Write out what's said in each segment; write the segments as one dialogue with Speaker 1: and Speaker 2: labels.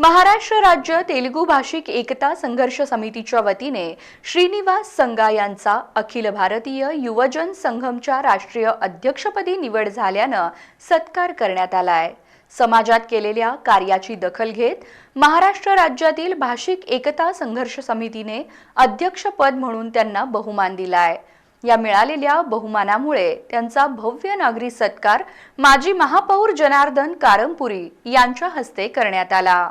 Speaker 1: महाराष्ट्र राज्य तेलुगू भाषिक एकता संघर्ष समितीच्या वतीने श्रीनिवास संगा यांचा अखिल भारतीय युवजन संघमच्या राष्ट्रीय अध्यक्षपदी निवड झाल्यानं सत्कार करण्यात आलाय. समाजात केलेल्या कार्याची दखल घेत महाराष्ट्र राज्यातील भाषिक एकता संघर्ष समितीने अध्यक्षपद म्हणून त्यांना बहुमान दिलाय. या मिळालेल्या बहुमानामुळे त्यांचा भव्य नागरी सत्कार माजी महापौर जनार्दन कारंपुरी यांच्या हस्ते करण्यात आला.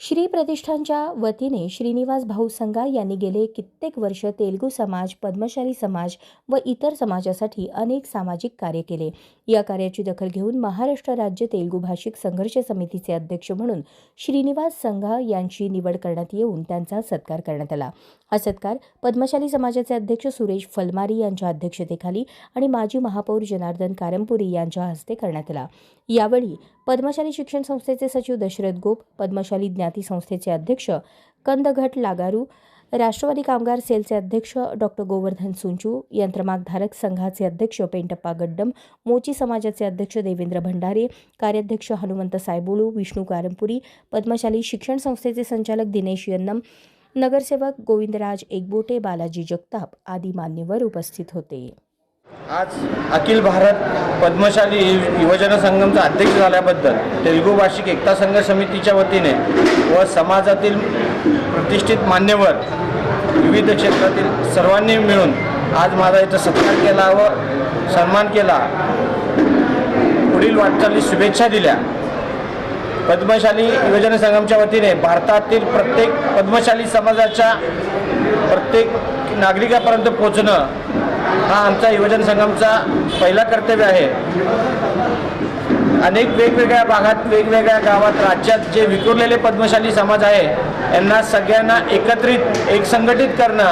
Speaker 2: श्री प्रतिष्ठानच्या वतीने श्रीनिवास भाऊ संगा यांनी गेले कित्येक वर्ष तेलुगू समाज पद्मशाली समाज व इतर समाजासाठी अनेक सामाजिक कार्य केले. या कार्याची दखल घेऊन महाराष्ट्र राज्य तेलुगू भाषिक संघर्ष समितीचे अध्यक्ष म्हणून श्रीनिवास संघा यांची निवड करण्यात येऊन त्यांचा सत्कार करण्यात आला. हा सत्कार पद्मशाली समाजाचे अध्यक्ष सुरेश फलमारी यांच्या अध्यक्षतेखाली आणि माजी महापौर जनार्दन कारंपुरी यांच्या हस्ते करण्यात आला. यावेळी पद्मशाली शिक्षण संस्थेचे सचिव दशरथ गोप पद्मशाली ज्ञाती संस्थेचे अध्यक्ष कंदघट लागारू राष्ट्रवादी कामगार सेलचे अध्यक्ष डॉक्टर गोवर्धन सुंचू यंत्रमागधारक संघाचे अध्यक्ष पेंटप्पा गड्डम मोची समाजाचे अध्यक्ष देवेंद्र भंडारे कार्याध्यक्ष हनुमंत सायबोळू विष्णू कारंपुरी पद्मशाली शिक्षण संस्थेचे संचालक दिनेश यन्नम नगरसेवक गोविंदराज एकबोटे बालाजी जगताप आदी मान्यवर उपस्थित होते.
Speaker 3: आज अखिल भारत पद्मशाली युवजन संघमचा अध्यक्ष झाल्याबद्दल तेलुगू भाषिक एकता संघ समितीच्या वतीने व समाजातील प्रतिष्ठित मान्यवर विविध क्षेत्रातील सर्वांनी मिळून आज माझा इथं सत्कार केला व सन्मान केला. पुढील वाटचाली शुभेच्छा दिल्या. पद्मशाली युवजन संघमच्या वतीने भारतातील प्रत्येक पद्मशाली समाजाच्या प्रत्येक नागरिकापर्यंत पोचणं हा आमचा युवजन संगमचा पहिला कर्तव्य आहे. अनेक वेगवेगळ्या भागात वेगवेगळ्या गावात राज्यात जे विखुरलेले पद्मशाली समाज आहे यांना सगळ्यांना एकत्रित एक संघटित करणं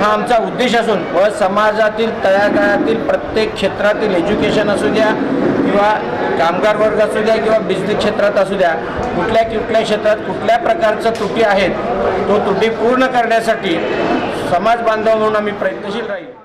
Speaker 3: हा आमचा उद्देश असून व समाजातील तळागाळातील प्रत्येक क्षेत्रातील एज्युकेशन असू द्या किंवा कामगार वर्ग असू द्या किंवा बिझनेस क्षेत्रात असू द्या कुठल्या कुठल्या क्षेत्रात कुठल्या प्रकारच्या त्रुटी आहेत तो त्रुटी पूर्ण करण्यासाठी समाज बांधव म्हणून आम्ही प्रयत्नशील राहील.